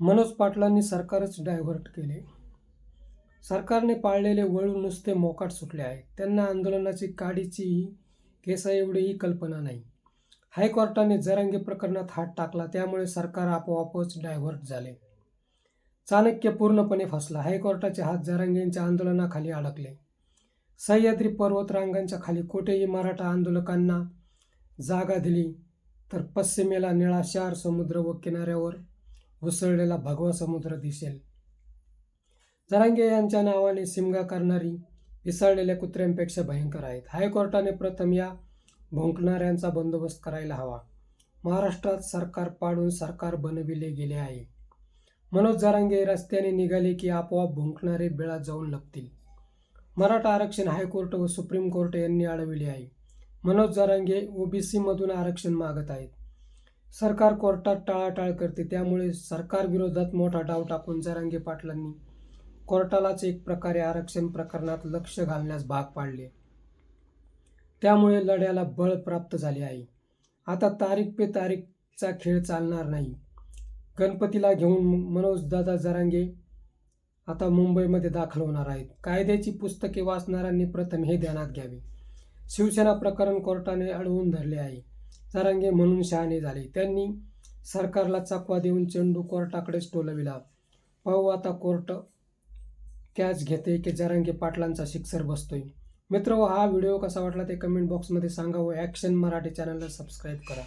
मनोज पाटलांनी सरकारच डायव्हर्ट केले. सरकारने पाळलेले वळू नुसते मोकाट सुटले आहे त्यांना आंदोलनाची काडीचीही केसा एवढीही कल्पना नाही. हायकोर्टाने जरांगे प्रकरणात हात टाकला त्यामुळे सरकार आपोआपच डायव्हर्ट झाले. चाणक्य पूर्णपणे फसला. हायकोर्टाचे हात जरांगेंच्या आंदोलनाखाली अडकले. सह्याद्री पर्वतरांगांच्या खाली कोठेही मराठा आंदोलकांना जागा दिली तर पश्चिमेला निळा शार समुद्र व किनाऱ्यावर उसळलेला भगवा समुद्र दिसेल. जरांगे यांच्या नावाने सिमगा करणारी पिसळलेल्या कुत्र्यांपेक्षा भयंकर आहेत. हायकोर्टाने प्रथम या भोंकणाऱ्यांचा बंदोबस्त करायला हवा. महाराष्ट्रात सरकार पाडून सरकार बनविले गेले आहे. मनोज जरांगे रस्त्याने निघाले की आपोआप भुंकणारे बिळात जाऊन लपतील. मराठा आरक्षण हायकोर्ट व सुप्रीम कोर्ट यांनी अडविले आहे. मनोज जरांगे ओबीसीमधून आरक्षण मागत आहेत. सरकार कोर्टात टाळाटाळ करते. त्यामुळे सरकारविरोधात मोठा डाव टाकून जरांगे पाटलांनी कोर्टालाच एक प्रकारे आरक्षण प्रकरणात लक्ष घालण्यास भाग पाडले. त्यामुळे लढ्याला बळ प्राप्त झाले आहे. आता तारीख पे तारीखचा खेळ चालणार नाही. गणपतीला घेऊन मनोजदादा जरांगे आता मुंबईमध्ये दाखल होणार आहेत. कायद्याची पुस्तके वाचणाऱ्यांनी प्रथम हे ध्यानात घ्यावे. शिवसेना प्रकरण कोर्टाने अडवून धरले आहे. जरांगे म्हणून शहाणे झाले. त्यांनी सरकारला चकवा देऊन चेंडू कोर्टाकडेच टोलविला. पाहू आता कोर्ट कॅच घेते की जरांगे पाटलांचा शिक्सर बसतोय. मित्र हा व्हिडिओ कसा वाटला ते कमेंट बॉक्समध्ये सांगा व ॲक्शन मराठी चॅनलला सबस्क्राईब करा.